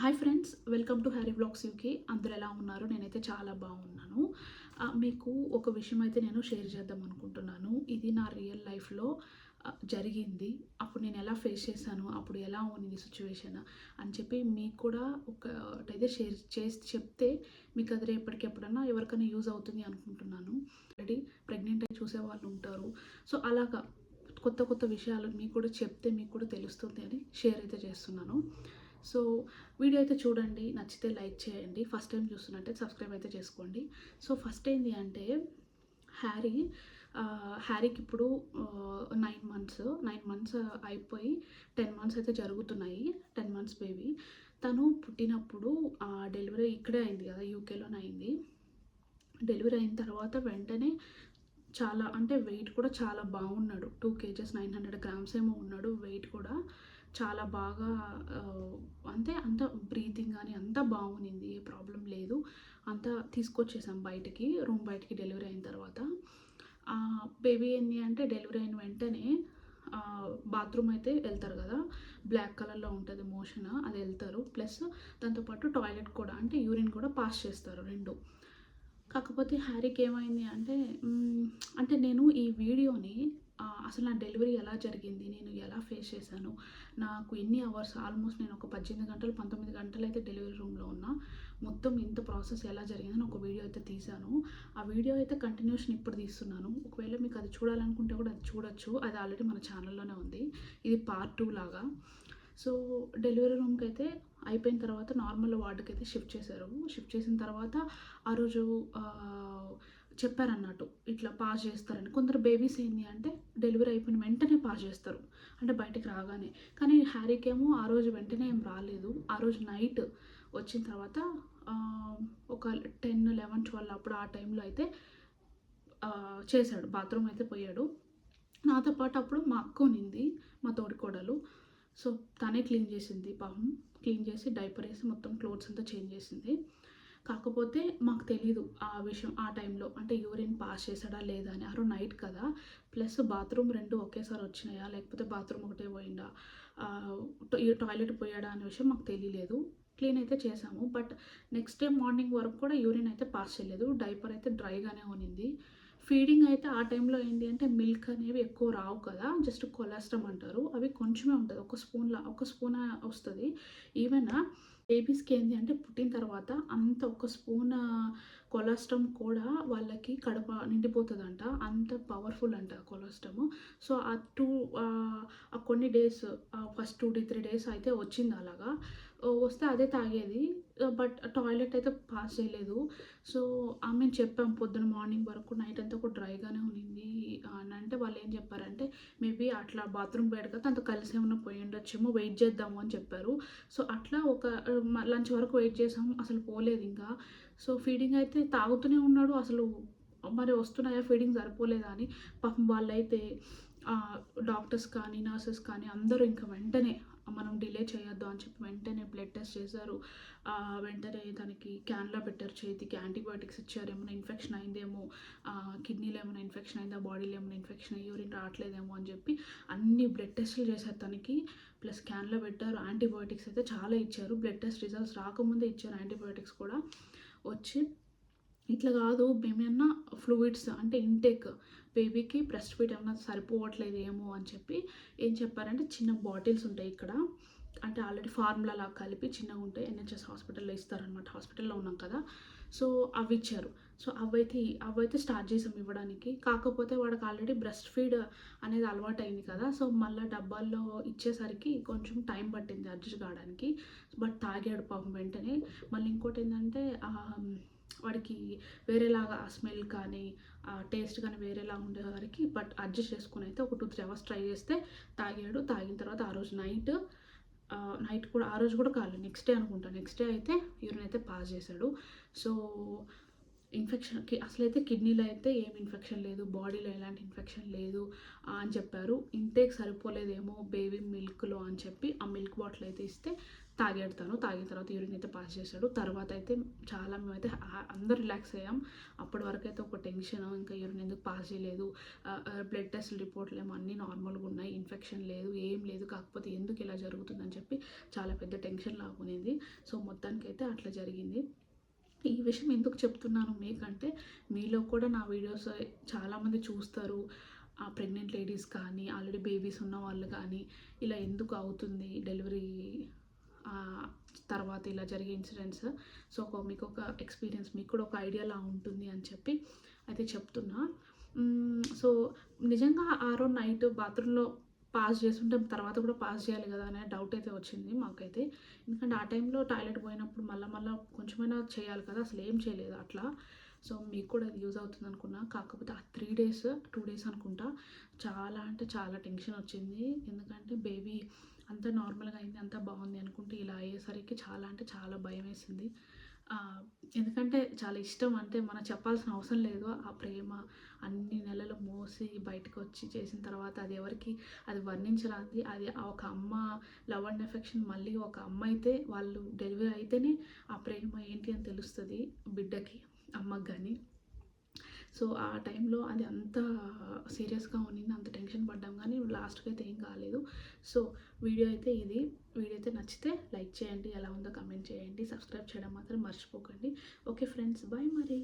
Hi friends welcome to Harry blogs UK అందరు ఎలా ఉన్నారు? నేనైతే చాలా బాగున్నాను. మీకు ఒక విషయం అయితే నేను షేర్ చేద్దాం అనుకుంటున్నాను. ఇది నా రియల్ లైఫ్లో జరిగింది. అప్పుడు నేను ఎలా ఫేస్ చేశాను? అప్పుడు ఎలా ఉంది సిచ్యువేషన్ అని చెప్పి మీకు కూడా ఒకటైతే షేర్ చేసి చెప్తే మీకు అది రేపటికి ఎప్పుడన్నా ఎవరికైనా యూజ్ అవుతుంది అనుకుంటున్నాను. ఆల్రెడీ ప్రెగ్నెంట్ అయి చూసే వాళ్ళు ఉంటారు. సో అలాగా కొత్త కొత్త విషయాలు మీకు కూడా చెప్తే మీకు కూడా తెలుస్తుంది అని షేర్ అయితే చేస్తున్నాను. సో వీడియో అయితే చూడండి నచ్చితే లైక్ చేయండి. ఫస్ట్ టైం చూస్తున్నట్టే సబ్స్క్రైబ్ అయితే చేసుకోండి. సో ఫస్ట్ ఏంటి అంటే హ్యారీ హ్యారీకి ఇప్పుడు నైన్ మంత్స్ నైన్ మంత్స్ అయిపోయి టెన్ మంత్స్ అయితే జరుగుతున్నాయి. Ten months baby. తను పుట్టినప్పుడు డెలివరీ ఇక్కడే అయింది కదా యూకేలోనే అయింది. డెలివరీ అయిన తర్వాత వెంటనే చాలా అంటే వెయిట్ కూడా చాలా బాగున్నాడు. Two kgs nine hundred grams ఏమో ఉన్నాడు. వెయిట్ కూడా చాలా బాగా అంత బ్రీతింగ్ కానీ అంతా బాగుంది ఏ ప్రాబ్లం లేదు. అంతా తీసుకొచ్చేసాం బయటికి రూమ్ బయటికి డెలివరీ అయిన తర్వాత. బేబీ ఏంది అంటే డెలివరీ అయిన వెంటనే బాత్రూమ్ అయితే వెళ్తారు కదా బ్లాక్ కలర్లో ఉంటుంది మోషన్ అది వెళ్తారు. ప్లస్ దాంతోపాటు టాయిలెట్ కూడా అంటే యూరిన్ కూడా పాస్ చేస్తారు రెండు. కాకపోతే హ్యారీకి ఏమైంది అంటే అంటే నేను ఈ వీడియోని అసలు నా డెలివరీ ఎలా జరిగింది నేను ఎలా ఫేస్ చేశాను నాకు ఎన్ని అవర్స్ ఆల్మోస్ట్ నేను ఒక పద్దెనిమిది గంటలు పంతొమ్మిది గంటలు అయితే డెలివరీ రూమ్లో ఉన్నా మొత్తం ఇంత ప్రాసెస్ ఎలా జరిగిందని ఒక వీడియో అయితే తీశాను. ఆ వీడియో అయితే కంటిన్యూషన్ ఇప్పుడు తీస్తున్నాను. ఒకవేళ మీకు అది చూడాలనుకుంటే కూడా అది చూడొచ్చు. అది ఆల్రెడీ మన ఛానల్లోనే ఉంది. ఇది పార్ట్ టూ లాగా. సో డెలివరీ రూమ్కి అయితే అయిపోయిన తర్వాత నార్మల్ వార్డుకి అయితే షిఫ్ట్ చేశారు. షిఫ్ట్ చేసిన తర్వాత ఆ రోజు చెప్పారన్నట్టు ఇట్లా పాస్ చేస్తారని. కొందరు బేబీస్ ఏంటి అంటే డెలివరీ అయిపోయిన వెంటనే పాస్ చేస్తారు. అంటే బయటికి రాగానే. కానీ హ్యారీకేమో ఆ రోజు వెంటనే ఏం రాలేదు. ఆ రోజు నైట్ వచ్చిన తర్వాత ఒక టెన్ లెవెన్ ట్వెల్వ్ అప్పుడు ఆ టైంలో అయితే చేశాడు. బాత్రూమ్ అయితే పోయాడు. నాతో పాటు అప్పుడు మా అక్క ఉన్నింది బాగానే క్లీన్ చేసింది. పాపం క్లీన్ చేసి డైపర్ వేసి మొత్తం క్లోత్స్ అంతా చేంజ్ చేసింది. కాకపోతే మాకు తెలీదు ఆ విషయం ఆ టైంలో. అంటే యూరిన్ పాస్ చేసాడా లేదా అని. ఆరో నైట్ కదా. ప్లస్ బాత్రూమ్ రెండు ఒకేసారి వచ్చినాయా? లేకపోతే బాత్రూమ్ ఒకటే పోయిందా? టాయిలెట్ పోయాడా అనే విషయం మాకు తెలియలేదు. క్లీన్ అయితే చేసాము బట్ నెక్స్ట్ డే మార్నింగ్ వరకు కూడా యూరిన్ అయితే పాస్ చేయలేదు. డైపర్ అయితే డ్రైగానే ఉన్నింది ఫీడింగ్ అయితే ఆ టైంలో ఏంటి అంటే మిల్క్ అనేవి ఎక్కువ రావు కదా జస్ట్ కొలాస్ట్రమ్ అంటారు. అవి కొంచెమే ఉంటుంది ఒక స్పూన్లా ఒక స్పూన్ వస్తుంది. ఈవెన్ బేబీస్కి ఏంటి అంటే పుట్టిన తర్వాత అంత ఒక స్పూన్ కొలాస్ట్రమ్ కూడా వాళ్ళకి కడప నిండిపోతుందంట అంత పవర్ఫుల్ అంట కొలాస్ట్రమ్. సో ఆ టూ ఆ కొన్ని days first two to three days అయితే వచ్చింది అలాగా. వస్తే అదే తాగేది. బట్ టాయిలెట్ అయితే పాస్ చేయలేదు. సో ఆమె చెప్పాం పొద్దున మార్నింగ్ వరకు నైట్ అంతా కూడా డ్రైగానే ఉన్నింది అని అంటే వాళ్ళు ఏం చెప్పారంటే మేబీ అట్లా బాత్రూమ్ బయట కదా అంత కలిసి ఏమైనా పోయి ఉండొచ్చేమో వెయిట్ చేద్దాము అని చెప్పారు. సో అట్లా ఒక లంచ్ వరకు వెయిట్ చేసాము. అసలు పోలేదు ఇంకా. సో ఫీడింగ్ అయితే తాగుతూనే ఉన్నాడు. అసలు మరి వస్తున్నాయా ఫీడింగ్ సరిపోలేదా అని. పాపం వాళ్ళైతే డాక్టర్స్ కానీ నర్సెస్ కానీ అందరూ ఇంకా వెంటనే మనం డిలే చేయొద్దు అని చెప్పి వెంటనే బ్లడ్ టెస్ట్ చేశారు. వెంటనే తనకి క్యాన్లో పెట్టారు చేతికి యాంటీబయాటిక్స్ ఇచ్చారు. ఏమైనా ఇన్ఫెక్షన్ అయిందేమో కిడ్నీలో ఏమైనా ఇన్ఫెక్షన్ అయిందా బాడీలో ఏమైనా ఇన్ఫెక్షన్ అయ్యి యూరిన్ రావట్లేదేమో అని చెప్పి అన్ని బ్లడ్ టెస్టులు చేశారు తనకి. ప్లస్ క్యాన్లో పెట్టారు యాంటీబయాటిక్స్ అయితే చాలా ఇచ్చారు. బ్లడ్ టెస్ట్ రిజల్ట్స్ రాకముందే ఇచ్చారు యాంటీబయాటిక్స్ కూడా. వచ్చి ఇట్లా కాదు మేమన్నా ఫ్లూయిడ్స్ అంటే ఇంటేక్ బేబీకి బ్రెస్ట్ ఫీడ్ ఏమైనా సరిపోవట్లేదు ఏమో అని చెప్పి ఏం చెప్పారంటే చిన్న బాటిల్స్ ఉంటాయి ఇక్కడ. అంటే ఆల్రెడీ ఫార్ములా లాగా కలిపి చిన్నగా ఉంటాయి. ఎన్హెచ్ఎస్ హాస్పిటల్లో ఇస్తారనమాట హాస్పిటల్లో ఉన్నాం కదా. సో అవి ఇచ్చారు. సో అవైతే అవైతే స్టార్ట్ చేసాం ఇవ్వడానికి. కాకపోతే వాడికి ఆల్రెడీ బ్రెస్ట్ ఫీడ్ అనేది అలవాటు అయింది కదా. సో మళ్ళీ డబ్బాల్లో ఇచ్చేసరికి కొంచెం టైం పట్టింది అడ్జస్ట్ కావడానికి. బట్ తాగాడు పాపం వెంటనే. మళ్ళీ ఇంకోటి ఏంటంటే వాడికి వేరేలాగా ఆ స్మెల్ కానీ ఆ టేస్ట్ కానీ వేరేలా ఉండేవారికి బట్ అడ్జస్ట్ చేసుకుని అయితే ఒక టూ త్రీ అవర్స్ ట్రై చేస్తే తాగాడు. తాగిన తర్వాత ఆ రోజు నైట్ నైట్ కూడా ఆ రోజు కూడా కాలేదు. నెక్స్ట్ డే అనుకుంటా. నెక్స్ట్ డే అయితే యూరిన్ అయితే పాస్ చేశాడు. సో ఇన్ఫెక్షన్కి అసలైతే కిడ్నీలో అయితే ఏం ఇన్ఫెక్షన్ లేదు. బాడీలో ఎలాంటి ఇన్ఫెక్షన్ లేదు అని చెప్పారు. ఇంటేక్ సరిపోలేదేమో బేబీ మిల్క్లో అని చెప్పి ఆ మిల్క్ బాటిల్ అయితే ఇస్తే తాగేడతాను. తాగిన తర్వాత యూరిన్ అయితే పాస్ చేశాడు. తర్వాత అయితే చాలా మేమైతే అందరు రిలాక్స్ అయ్యాం. అప్పటి వరకు అయితే ఒక టెన్షన్ ఇంకా యూరిన్ ఎందుకు పాస్ చేయలేదు? బ్లడ్ టెస్ట్ రిపోర్ట్లు ఏమో అన్నీ నార్మల్గా ఉన్నాయి. ఇన్ఫెక్షన్ లేదు ఏం లేదు. కాకపోతే ఎందుకు ఇలా జరుగుతుందని చెప్పి చాలా పెద్ద టెన్షన్ లాగునేది సో మొత్తానికైతే అట్లా జరిగింది. ఈ విషయం ఎందుకు చెప్తున్నాను మీకంటే మీలో కూడా నా వీడియోస్ చాలామంది చూస్తారు. ఆ ప్రెగ్నెంట్ లేడీస్ కానీ ఆల్రెడీ బేబీస్ ఉన్న వాళ్ళు కానీ ఇలా ఎందుకు అవుతుంది డెలివరీ తర్వాత ఇలా జరిగే ఇన్సిడెంట్స్. సో ఒక మీకు ఒక ఎక్స్పీరియన్స్ మీకు కూడా ఒక ఐడియాలా ఉంటుంది అని చెప్పి అయితే చెప్తున్నా. సో నిజంగా ఆ రోజు నైట్ బాత్రూంలో పాస్ చేస్తుంటే తర్వాత కూడా పాస్ చేయాలి కదా అనే డౌట్ అయితే వచ్చింది మాకైతే. ఎందుకంటే ఆ టైంలో టాయిలెట్ పోయినప్పుడు మళ్ళీ మళ్ళీ కొంచెమైనా చేయాలి కదా అసలు ఏం చేయలేదు అట్లా. సో మీకు కూడా అది యూజ్ అవుతుంది అనుకున్నా. కాకపోతే ఆ త్రీ డేస్ టూ డేస్ అనుకుంటా చాలా అంటే చాలా టెన్షన్ వచ్చింది. ఎందుకంటే బేబీ అంతా నార్మల్గా అయింది అంతా బాగుంది అనుకుంటే ఇలా అయ్యేసరికి చాలా అంటే చాలా భయం వేసింది ఎందుకంటే చాలా ఇష్టం అంటే మనం చెప్పాల్సిన అవసరం లేదు. ఆ ప్రేమ అన్ని నెలలు మోసి బయటకు వచ్చి చేసిన తర్వాత అది ఎవరికి అది వర్ణించరాంది అది ఆ ఒక అమ్మ లవ్ అండ్ ఎఫెక్షన్ మళ్ళీ ఒక అమ్మ అయితే వాళ్ళు డెలివరీ అయితేనే ఆ ప్రేమ ఏంటి అని తెలుస్తుంది బిడ్డకి అమ్మకి కానీ సో ఆ టైంలో అది అంత సీరియస్గా ఉన్నింది అంత టెన్షన్ పడ్డాం కానీ లాస్ట్కి అయితే ఏం కాలేదు. సో వీడియో అయితే ఇది. వీడియో అయితే నచ్చితే లైక్ చేయండి ఎలా ఉందో కమెంట్ చేయండి సబ్స్క్రైబ్ చేయడం మాత్రం మర్చిపోకండి. ఓకే ఫ్రెండ్స్ బాయ్ మరి.